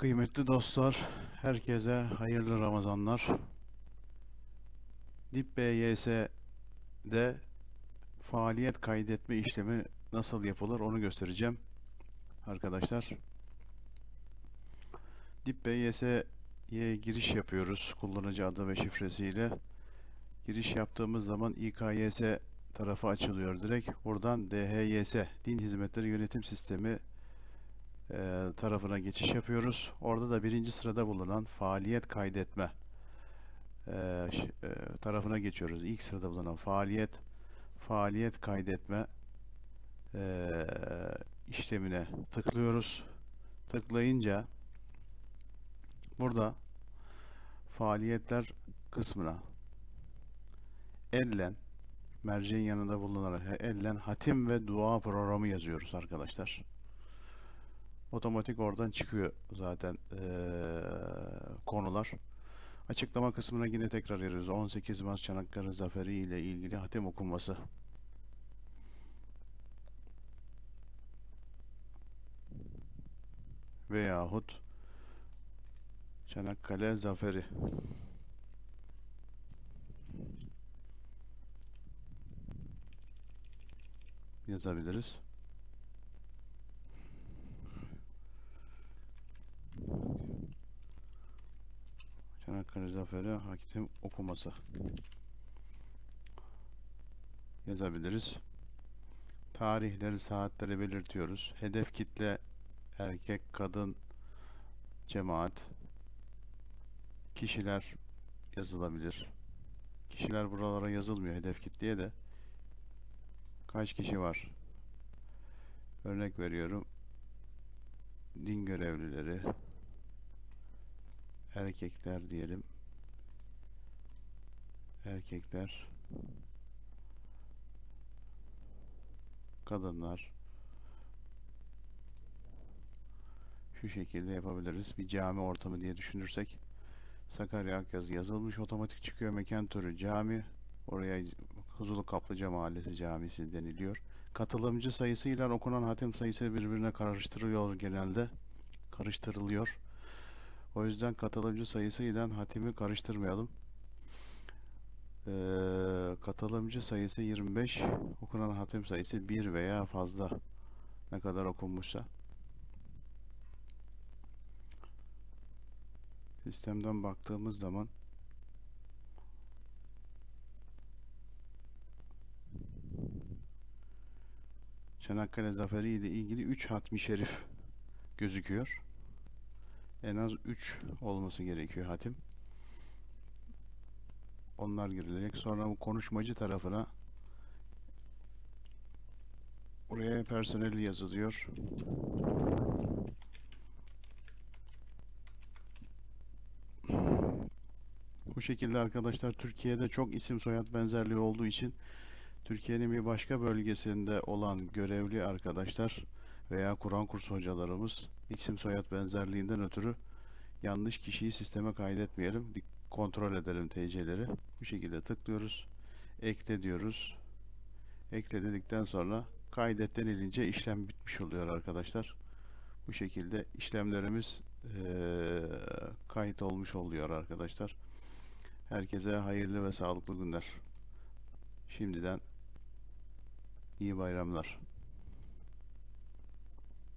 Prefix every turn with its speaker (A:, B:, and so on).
A: Kıymetli dostlar, herkese hayırlı Ramazanlar. Dip BYS'de faaliyet kaydetme işlemi nasıl yapılır onu göstereceğim arkadaşlar. Dip BYS'ye giriş yapıyoruz kullanıcı adı ve şifresiyle. Giriş yaptığımız zaman İKYS tarafı açılıyor direkt. Buradan DHYS, Din Hizmetleri Yönetim Sistemi e, tarafına geçiş yapıyoruz. Orada da birinci sırada bulunan faaliyet kaydetme e, e, tarafına geçiyoruz. İlk sırada bulunan faaliyet faaliyet kaydetme işlemine tıklıyoruz. Tıklayınca burada faaliyetler kısmına ellen merceğin yanında bulunarak ellen hatim ve dua programı yazıyoruz arkadaşlar otomatik oradan çıkıyor zaten eee, konular. Açıklama kısmına yine tekrar yazıyoruz. 18 Mart Çanakkale Zaferi ile ilgili hatim okunması. Veyahut Çanakkale Zaferi. Yazabiliriz. Çanakkale Zaferi Hakim okuması yazabiliriz. Tarihleri, saatleri belirtiyoruz. Hedef kitle erkek, kadın, cemaat, kişiler yazılabilir. Kişiler buralara yazılmıyor hedef kitleye de. Kaç kişi var? Örnek veriyorum. Din görevlileri, erkekler diyelim. Erkekler kadınlar şu şekilde yapabiliriz. Bir cami ortamı diye düşünürsek Sakarya Akyazı yazılmış otomatik çıkıyor mekan türü cami oraya Huzurlu Kaplıca Mahallesi Camisi deniliyor. Katılımcı sayısıyla okunan hatim sayısı birbirine karıştırılıyor genelde. Karıştırılıyor. O yüzden katılımcı sayısıyla hatimi karıştırmayalım. Ee, katılımcı sayısı 25, okunan hatim sayısı 1 veya fazla. Ne kadar okunmuşsa. Sistemden baktığımız zaman Çanakkale Zaferi ile ilgili 3 hatmi şerif gözüküyor. En az 3 olması gerekiyor hatim. Onlar girilecek. Sonra bu konuşmacı tarafına buraya personel yazılıyor. Bu şekilde arkadaşlar Türkiye'de çok isim soyad benzerliği olduğu için Türkiye'nin bir başka bölgesinde olan görevli arkadaşlar veya Kur'an kursu hocalarımız isim soyad benzerliğinden ötürü yanlış kişiyi sisteme kaydetmeyelim. Kontrol edelim TC'leri. Bu şekilde tıklıyoruz. Ekle diyoruz. Ekle dedikten sonra kaydet denilince işlem bitmiş oluyor arkadaşlar. Bu şekilde işlemlerimiz eee, kayıt olmuş oluyor arkadaşlar. Herkese hayırlı ve sağlıklı günler. Şimdiden iyi bayramlar.